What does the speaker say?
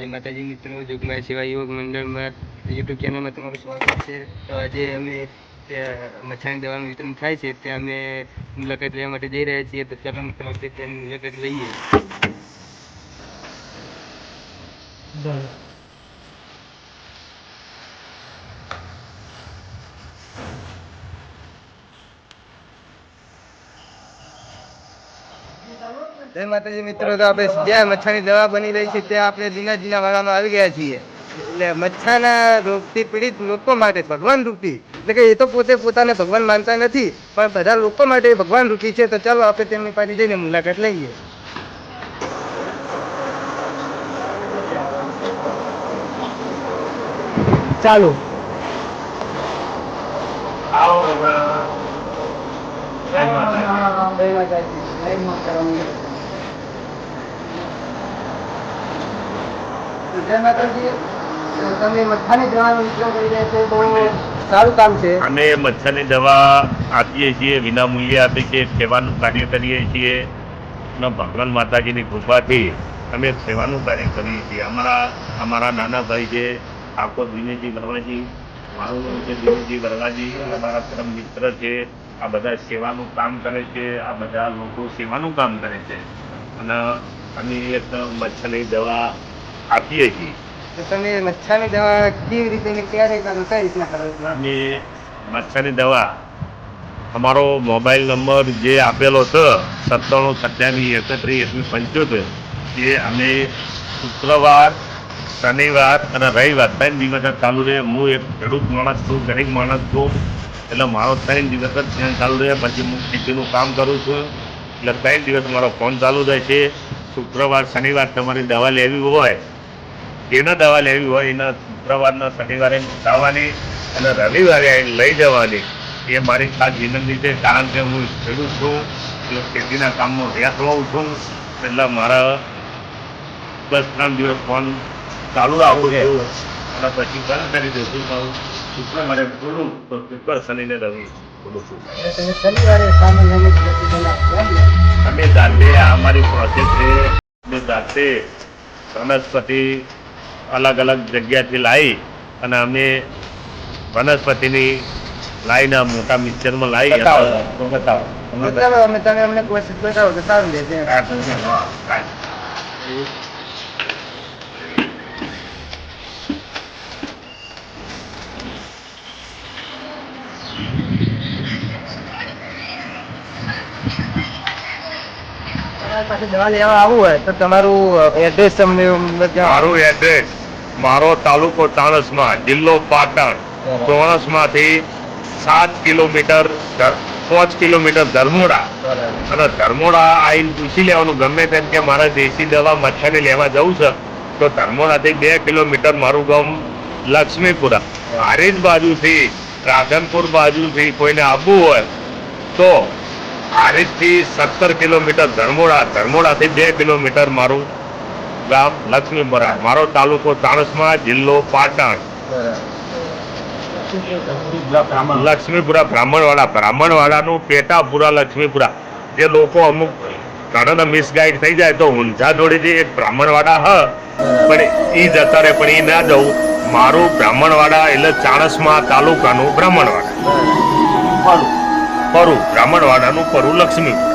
જય માતાજી મિત્રો જુગમાં સેવા યુવક મંડળમાં યુટ્યુબ ચેનલમાં તમારું સ્વાગત છે. તો આજે અમે મચ્છાની દવાનું વિતરણ થાય છે ત્યાં અમે મુલાકાત લેવા માટે જઈ રહ્યા છીએ. તો ચાલો મિત્રો ત્યાંની મુલાકાત લઈએ. જય માતાજી મિત્રો તો આપણે જ્યાં મચ્છાની દવા બની રહી છે ત્યાં આપણે જીના જીના વાળામાં આવી ગયા છીએ. એટલે મચ્છાના રોગથી પીડિત લોકો માટે ભગવાન રૂપી એટલે કે એ તો પોતે પોતાને ભગવાન માનતા નથી પણ બધા લોકો માટે ભગવાન રૂપી છે તો ચાલો આપણે તેમની પાસે જઈને મુલાકાત લઈએ. ચાલો. જય માતાજી. તમે સારું કામ છે. અમે મચ્છરની દવા આપીએ છીએ, વિના મૂલ્યે આપીએ છીએ, સેવાનું કાર્ય કરીએ છીએ. અને ભગવાન માતાજીની કૃપાથી અમે સેવાનું કાર્ય કરીએ છીએ. અમારા અમારા નાના ભાઈ છે, આખો વિનયજી વરવાજી મારું નામ છે વિનયજી વરવાજી અમારા પરમ મિત્ર છે. આ બધા સેવાનું કામ કરે છે, આ બધા લોકો સેવાનું કામ કરે છે. અને અમે મચ્છરની દવા આપીએ છીએ. તો તમે મચ્છરની દવા કેવી રીતે ને ક્યારે કરો કઈ રીતના કરો? અને મચ્છરની દવા. અમારો મોબાઈલ નંબર જે આપેલો છે સત્તાણું સત્યાવીસ એકત્રીસ એકવીસ પંચોતેર એ અમે શુક્રવાર શનિવાર અને રવિવાર ત્રણ દિવસ જ ચાલુ રહે. હું એક ખેડૂત માણસ છું ગરીબ માણસ છું એટલે મારો ત્રણ દિવસ જ ત્યાં ચાલુ રહે. પછી હું ખેતીનું કામ કરું છું એટલે ત્રણ દિવસ મારો ફોન ચાલુ રહે છે શુક્રવાર શનિવાર તમારી દવા લેવી હોય જેને દવા લેવી હોય એના શુક્રવારના શનિવારે આવવાની અને રવિવારે લઈ જવાની એ મારી ખાસ વિનંતી છે. કારણ કે હું ખેડૂત છું એટલે ખેતીના કામમાં વ્યસ્ત હોઉં છું. એટલે મારા બસ ત્રણ દિવસ ફોન ચાલુ રાખવું છે. અને પછી બંધ કરી દઉં પણ શુક્રવારે બોલું તો શુક્ર શનિને રવિ બોલું છું? અમે જાતે આ અમારી પ્રોસેસ છે. અમે જાતે વનસ્પતિ અલગ અલગ જગ્યાથી લાવી અને અમે વનસ્પતિની લાવીને મોટા મિક્સરમાં લાવી બતાવો. બતાવો અમે તમે અમને કોશિશ બતાવો તો સારું પાસે દવા લેવા આવવું હોય તો તમારું એડ્રેસ તમને. મારું એડ્રેસ મારો તાલુકો તાણસમાં જિલ્લો પાટણ. ચોણસમાંથી સાત કિલોમીટર પાંચ કિલોમીટર ધર્મોડા. અને ધર્મોડા આવીને પૂછી લેવાનું ગમે તેમ કે મારે દેશી દવા મચ્છરની લેવા જવું છે તો ધર્મોડાથી બે કિલોમીટર મારું ગામ લક્ષ્મીપુરા. હારીજ બાજુથી રાધનપુર બાજુથી કોઈને આવવું હોય તો હારીજથી સત્તર કિલોમીટર ધર્મોડા ધર્મોડાથી બે કિલોમીટર મારું ગામ લક્ષ્મીપુરા મારો તાલુકો ચાણસમા જિલ્લો પાટણ. લક્ષ્મીપુરા બ્રાહ્મણવાડા. બ્રાહ્મણવાડાનું પેટાપુરા લક્ષ્મીપુરા. જે લોકો અમુક ઘણા મિસગાઈડ થઈ જાય તો ઊંઝા જોડેથી એક બ્રાહ્મણવાડા હ. પણ એ જતા રહે પણ એ ના જવું. મારું બ્રાહ્મણવાડા એટલે ચાણસમા તાલુકાનું બ્રાહ્મણવાડા. પરું. બ્રાહ્મણવાડાનું પરું લક્ષ્મીપુર